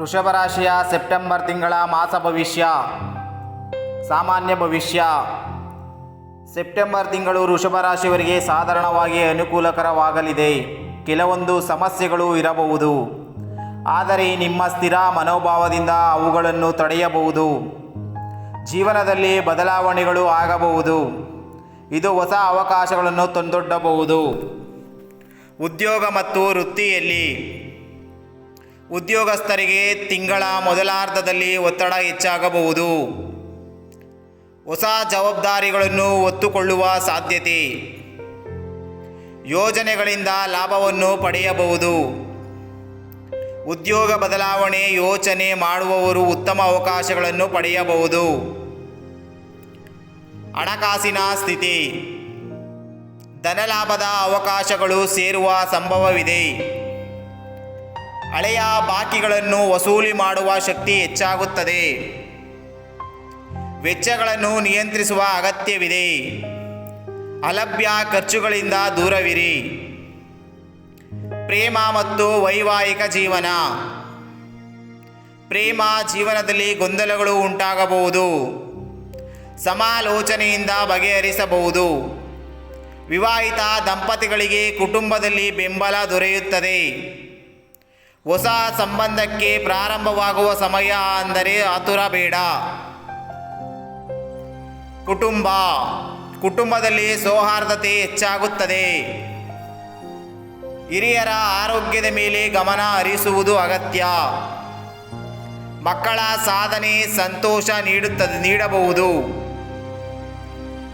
ವೃಷಭ ರಾಶಿಯ ಸೆಪ್ಟೆಂಬರ್ ತಿಂಗಳ ಮಾಸ ಭವಿಷ್ಯ. ಸಾಮಾನ್ಯ ಭವಿಷ್ಯ. ಸೆಪ್ಟೆಂಬರ್ ತಿಂಗಳು ಋಷಭ ರಾಶಿಯವರಿಗೆ ಸಾಧಾರಣವಾಗಿ ಅನುಕೂಲಕರವಾಗಲಿದೆ. ಕೆಲವೊಂದು ಸಮಸ್ಯೆಗಳು ಇರಬಹುದು. ಆದರೆ ನಿಮ್ಮ ಸ್ಥಿರ ಮನೋಭಾವದಿಂದ ಅವುಗಳನ್ನು ತಡೆಯಬಹುದು. ಜೀವನದಲ್ಲಿ ಬದಲಾವಣೆಗಳು ಆಗಬಹುದು. ಇದು ಹೊಸ ಅವಕಾಶಗಳನ್ನು ತಂದೊಡ್ಡಬಹುದು. ಉದ್ಯೋಗ ಮತ್ತು ವೃತ್ತಿಯಲ್ಲಿ ಉದ್ಯೋಗಸ್ಥರಿಗೆ ತಿಂಗಳ ಮೊದಲಾರ್ಧದಲ್ಲಿ ಒತ್ತಡ ಹೆಚ್ಚಾಗಬಹುದು. ಹೊಸ ಜವಾಬ್ದಾರಿಗಳನ್ನು ಒತ್ತುಕೊಳ್ಳುವ ಸಾಧ್ಯತೆ. ಯೋಜನೆಗಳಿಂದ ಲಾಭವನ್ನು ಪಡೆಯಬಹುದು. ಉದ್ಯೋಗ ಬದಲಾವಣೆ ಯೋಚನೆ ಮಾಡುವವರು ಉತ್ತಮ ಅವಕಾಶಗಳನ್ನು ಪಡೆಯಬಹುದು. ಹಣಕಾಸಿನ ಸ್ಥಿತಿ. ಧನಲಾಭದ ಅವಕಾಶಗಳು ಸೇರುವ ಸಂಭವವಿದೆ. ಹಳೆಯ ಬಾಕಿಗಳನ್ನು ವಸೂಲಿ ಮಾಡುವ ಶಕ್ತಿ ಹೆಚ್ಚಾಗುತ್ತದೆ. ವೆಚ್ಚಗಳನ್ನು ನಿಯಂತ್ರಿಸುವ ಅಗತ್ಯವಿದೆ. ಅಲಭ್ಯ ಖರ್ಚುಗಳಿಂದ ದೂರವಿರಿ. ಪ್ರೇಮ ಮತ್ತು ವೈವಾಹಿಕ ಜೀವನ. ಪ್ರೇಮ ಜೀವನದಲ್ಲಿ ಗೊಂದಲಗಳು ಉಂಟಾಗಬಹುದು. ಸಮಾಲೋಚನೆಯಿಂದ ಬಗೆಹರಿಸಬಹುದು. ವಿವಾಹಿತ ದಂಪತಿಗಳಿಗೆ ಕುಟುಂಬದಲ್ಲಿ ಬೆಂಬಲ ದೊರೆಯುತ್ತದೆ. ಹೊಸ ಸಂಬಂಧಕ್ಕೆ ಪ್ರಾರಂಭವಾಗುವ ಸಮಯ ಅಂದರೆ ಆತುರ ಬೇಡ. ಕುಟುಂಬ, ಕುಟುಂಬದಲ್ಲಿ ಸೌಹಾರ್ದತೆ ಹೆಚ್ಚಾಗುತ್ತದೆ. ಹಿರಿಯರ ಆರೋಗ್ಯದ ಮೇಲೆ ಗಮನ ಹರಿಸುವುದು ಅಗತ್ಯ. ಮಕ್ಕಳ ಸಾಧನೆ ಸಂತೋಷ ನೀಡುತ್ತದೆ, ನೀಡಬಹುದು.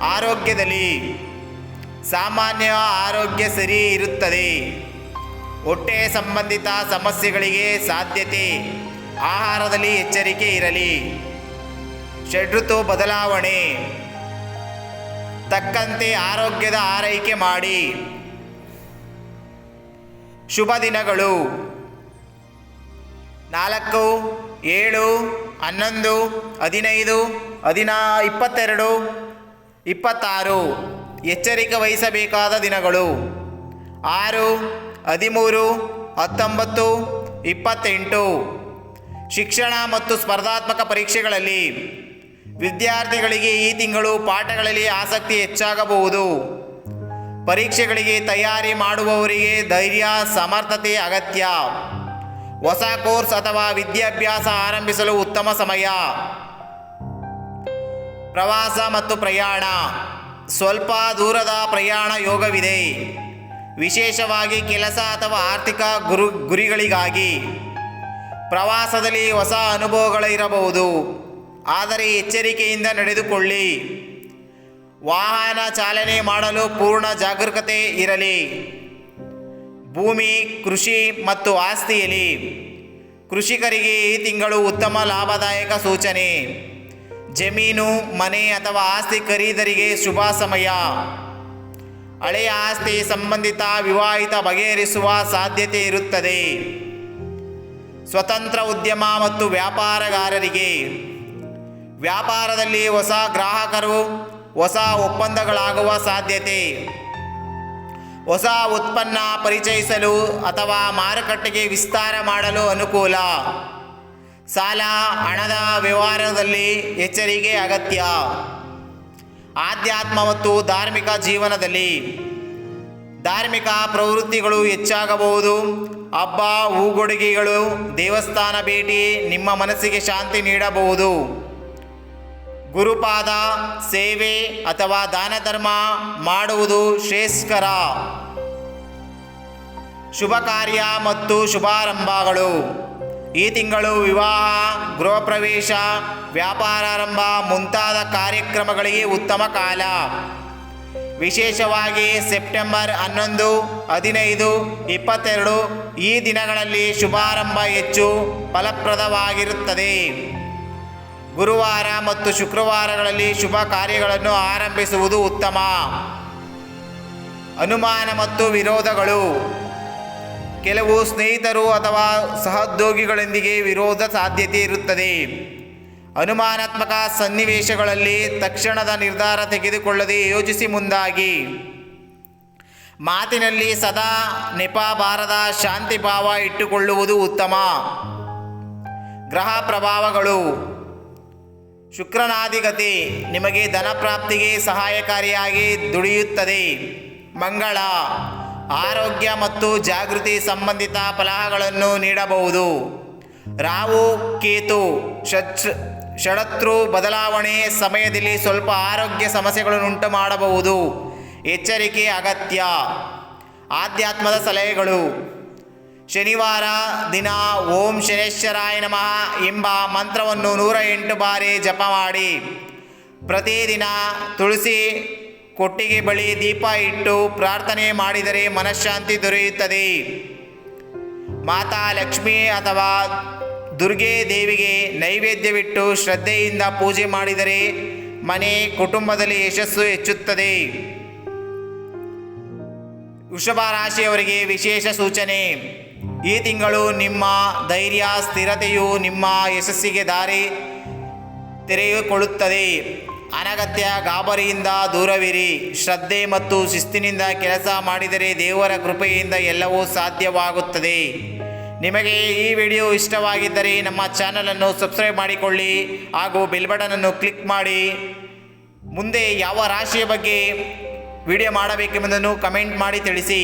ಆರೋಗ್ಯದಲ್ಲಿ ಸಾಮಾನ್ಯ ಆರೋಗ್ಯ ಸರಿ ಇರುತ್ತದೆ. ಹೊಟ್ಟೆ ಸಂಬಂಧಿತ ಸಮಸ್ಯೆಗಳಿಗೆ ಸಾಧ್ಯತೆ. ಆಹಾರದಲ್ಲಿ ಎಚ್ಚರಿಕೆ ಇರಲಿ. ಷಡ್ಋತು ಬದಲಾವಣೆ. ತಕ್ಕಂತೆ ಆರೋಗ್ಯದ ಆರೈಕೆ ಮಾಡಿ. ಶುಭ ದಿನಗಳು. ನಾಲ್ಕು, ಏಳು, ಹನ್ನೊಂದು, ಹದಿನೈದು, ಹದಿನಾ, ಇಪ್ಪತ್ತೆರಡು, ಇಪ್ಪತ್ತಾರು. ಎಚ್ಚರಿಕೆ ವಹಿಸಬೇಕಾದ ದಿನಗಳು. ಆರು ಹದಿಮೂರು, ಹತ್ತೊಂಬತ್ತು, ಇಪ್ಪತ್ತೆಂಟು. ಶಿಕ್ಷಣ ಮತ್ತು ಸ್ಪರ್ಧಾತ್ಮಕ ಪರೀಕ್ಷೆಗಳಲ್ಲಿ ವಿದ್ಯಾರ್ಥಿಗಳಿಗೆ ಈ ತಿಂಗಳು ಪಾಠಗಳಲ್ಲಿ ಆಸಕ್ತಿ ಹೆಚ್ಚಾಗಬಹುದು. ಪರೀಕ್ಷೆಗಳಿಗೆ ತಯಾರಿ ಮಾಡುವವರಿಗೆ ಧೈರ್ಯ, ಸಮರ್ಥತೆ ಅಗತ್ಯ. ಹೊಸ ಕೋರ್ಸ್ ಅಥವಾ ವಿದ್ಯಾಭ್ಯಾಸ ಆರಂಭಿಸಲು ಉತ್ತಮ ಸಮಯ. ಪ್ರವಾಸ ಮತ್ತು ಪ್ರಯಾಣ. ಸ್ವಲ್ಪ ದೂರದ ಪ್ರಯಾಣ ಯೋಗವಿದೆ. ವಿಶೇಷವಾಗಿ ಕೆಲಸ ಅಥವಾ ಆರ್ಥಿಕ ಗುರು, ಗುರಿಗಳಿಗಾಗಿ. ಪ್ರವಾಸದಲ್ಲಿ ಹೊಸ ಅನುಭವಗಳಿರಬಹುದು. ಆದರೆ ಎಚ್ಚರಿಕೆಯಿಂದ ನಡೆದುಕೊಳ್ಳಿ. ವಾಹನ ಚಾಲನೆ ಮಾಡಲು ಪೂರ್ಣ ಜಾಗರೂಕತೆ ಇರಲಿ. ಭೂಮಿ, ಕೃಷಿ ಮತ್ತು ಆಸ್ತಿಯಲ್ಲಿ. ಕೃಷಿಕರಿಗೆ ಈ ತಿಂಗಳು ಉತ್ತಮ ಲಾಭದಾಯಕ ಸೂಚನೆ. ಜಮೀನು, ಮನೆ ಅಥವಾ ಆಸ್ತಿ ಖರೀದರಿಗೆ ಶುಭ ಸಮಯ. ಹಳೆಯ ಆಸ್ತಿ ಸಂಬಂಧಿತ ವಿವಾಹಿತ ಬಗೆಹರಿಸುವ ಸಾಧ್ಯತೆ ಇರುತ್ತದೆ. ಸ್ವತಂತ್ರ ಉದ್ಯಮ ಮತ್ತು ವ್ಯಾಪಾರಗಾರರಿಗೆ ವ್ಯಾಪಾರದಲ್ಲಿ ಹೊಸ ಗ್ರಾಹಕರು, ಹೊಸ ಒಪ್ಪಂದಗಳಾಗುವ ಸಾಧ್ಯತೆ. ಹೊಸ ಉತ್ಪನ್ನ ಪರಿಚಯಿಸಲು ಅಥವಾ ಮಾರುಕಟ್ಟೆಗೆ ವಿಸ್ತಾರ ಮಾಡಲು ಅನುಕೂಲ. ಸಾಲ, ಹಣದ ವ್ಯವಹಾರದಲ್ಲಿ ಎಚ್ಚರಿಕೆ ಅಗತ್ಯ. ಆಧ್ಯಾತ್ಮ ಮತ್ತು ಧಾರ್ಮಿಕ ಜೀವನದಲ್ಲಿ ಧಾರ್ಮಿಕ ಪ್ರವೃತ್ತಿಗಳು ಹೆಚ್ಚಾಗಬಹುದು. ಹಬ್ಬ, ಹೂಗೊಡುಗೆಗಳು, ದೇವಸ್ಥಾನ ಭೇಟಿ ನಿಮ್ಮ ಮನಸ್ಸಿಗೆ ಶಾಂತಿ ನೀಡಬಹುದು. ಗುರುಪಾದ, ಸೇವೆ ಅಥವಾ ದಾನ ಧರ್ಮ ಮಾಡುವುದು ಶ್ರೇಷ್ಕರ ಶುಭ ಕಾರ್ಯ ಮತ್ತು ಶುಭಾರಂಭಗಳು. ಈ ತಿಂಗಳು ವಿವಾಹ ಗೃಹ ಪ್ರವೇಶ ವ್ಯಾಪಾರಾರಂಭ ಮುಂತಾದ ಕಾರ್ಯಕ್ರಮಗಳಿಗೆ ಉತ್ತಮ ಕಾಲ. ವಿಶೇಷವಾಗಿ ಸೆಪ್ಟೆಂಬರ್ ಹನ್ನೊಂದು, ಹದಿನೈದು, ಇಪ್ಪತ್ತೆರಡು ಈ ದಿನಗಳಲ್ಲಿ ಶುಭಾರಂಭ ಹೆಚ್ಚು ಫಲಪ್ರದವಾಗಿರುತ್ತದೆ. ಗುರುವಾರ ಮತ್ತು ಶುಕ್ರವಾರಗಳಲ್ಲಿ ಶುಭ ಕಾರ್ಯಗಳನ್ನು ಆರಂಭಿಸುವುದು ಉತ್ತಮ. ಅನುಮಾನ ಮತ್ತು ವಿರೋಧಗಳು. ಕೆಲವು ಸ್ನೇಹಿತರು ಅಥವಾ ಸಹೋದ್ಯೋಗಿಗಳೊಂದಿಗೆ ವಿರೋಧ ಸಾಧ್ಯತೆ ಇರುತ್ತದೆ. ಅನುಮಾನಾತ್ಮಕ ಸನ್ನಿವೇಶಗಳಲ್ಲಿ ತಕ್ಷಣದ ನಿರ್ಧಾರ ತೆಗೆದುಕೊಳ್ಳದೆ ಯೋಚಿಸಿ ಮುಂದಾಗಿ. ಮಾತಿನಲ್ಲಿ ಸದಾ ನೆಪ ಬಾರದ ಶಾಂತಿ ಭಾವ ಇಟ್ಟುಕೊಳ್ಳುವುದು ಉತ್ತಮ. ಗ್ರಹ ಪ್ರಭಾವಗಳು. ಶುಕ್ರನಾಧಿಗತಿ ನಿಮಗೆ ಧನಪ್ರಾಪ್ತಿಗೆ ಸಹಾಯಕಾರಿಯಾಗಿ ದುಡಿಯುತ್ತದೆ. ಮಂಗಳ. ಆರೋಗ್ಯ ಮತ್ತು ಜಾಗೃತಿ ಸಂಬಂಧಿತ ಫಲಹಗಳನ್ನು ನೀಡಬಹುದು. ರಾವು ಕೇತು ಷಟ್ ಷಡತ್ರು ಬದಲಾವಣೆ ಸಮಯದಲ್ಲಿ ಸ್ವಲ್ಪ ಆರೋಗ್ಯ ಸಮಸ್ಯೆಗಳನ್ನು ಉಂಟು ಮಾಡಬಹುದು. ಎಚ್ಚರಿಕೆ ಅಗತ್ಯ. ಆಧ್ಯಾತ್ಮದ ಸಲಹೆಗಳು. ಶನಿವಾರ ದಿನ ಓಂ ಶನೇಶ್ವರಾಯ ನಮಃ ಎಂಬ ಮಂತ್ರವನ್ನು ನೂರ ಎಂಟು ಬಾರಿ ಜಪ ಮಾಡಿ ಪ್ರತಿದಿನ ತುಳಸಿ ಕೊಟ್ಟಿಗೆ ಬಳಿ ದೀಪ ಇಟ್ಟು ಪ್ರಾರ್ಥನೆ ಮಾಡಿದರೆ ಮನಃಶಾಂತಿ ದೊರೆಯುತ್ತದೆ. ಮಾತಾ ಲಕ್ಷ್ಮಿ ಅಥವಾ ದುರ್ಗೆ ದೇವಿಗೆ ನೈವೇದ್ಯವಿಟ್ಟು ಶ್ರದ್ಧೆಯಿಂದ ಪೂಜೆ ಮಾಡಿದರೆ ಮನೆ ಕುಟುಂಬದಲ್ಲಿ ಯಶಸ್ಸು ಹೆಚ್ಚುತ್ತದೆ. ವೃಷಭ ರಾಶಿಯವರಿಗೆ ವಿಶೇಷ ಸೂಚನೆ. ಈ ತಿಂಗಳು ನಿಮ್ಮ ಧೈರ್ಯ, ಸ್ಥಿರತೆಯು ನಿಮ್ಮ ಯಶಸ್ಸಿಗೆ ದಾರಿ ತೆರೆದುಕೊಳ್ಳುತ್ತದೆ ಅನಗತ್ಯ ಗಾಬರಿಯಿಂದ ದೂರವಿರಿ. ಶ್ರದ್ಧೆ ಮತ್ತು ಶಿಸ್ತಿನಿಂದ ಕೆಲಸ ಮಾಡಿದರೆ ದೇವರ ಕೃಪೆಯಿಂದ ಎಲ್ಲವೂ ಸಾಧ್ಯವಾಗುತ್ತದೆ. ನಿಮಗೆ ಈ ವಿಡಿಯೋ ಇಷ್ಟವಾಗಿದ್ದರೆ ನಮ್ಮ ಚಾನಲನ್ನು ಸಬ್ಸ್ಕ್ರೈಬ್ ಮಾಡಿಕೊಳ್ಳಿ ಹಾಗೂ ಬೆಲ್ ಬಟನನ್ನು ಕ್ಲಿಕ್ ಮಾಡಿ. ಮುಂದೆ ಯಾವ ರಾಶಿಯ ಬಗ್ಗೆ ವಿಡಿಯೋ ಮಾಡಬೇಕೆಂಬುದನ್ನು ಕಮೆಂಟ್ ಮಾಡಿ ತಿಳಿಸಿ.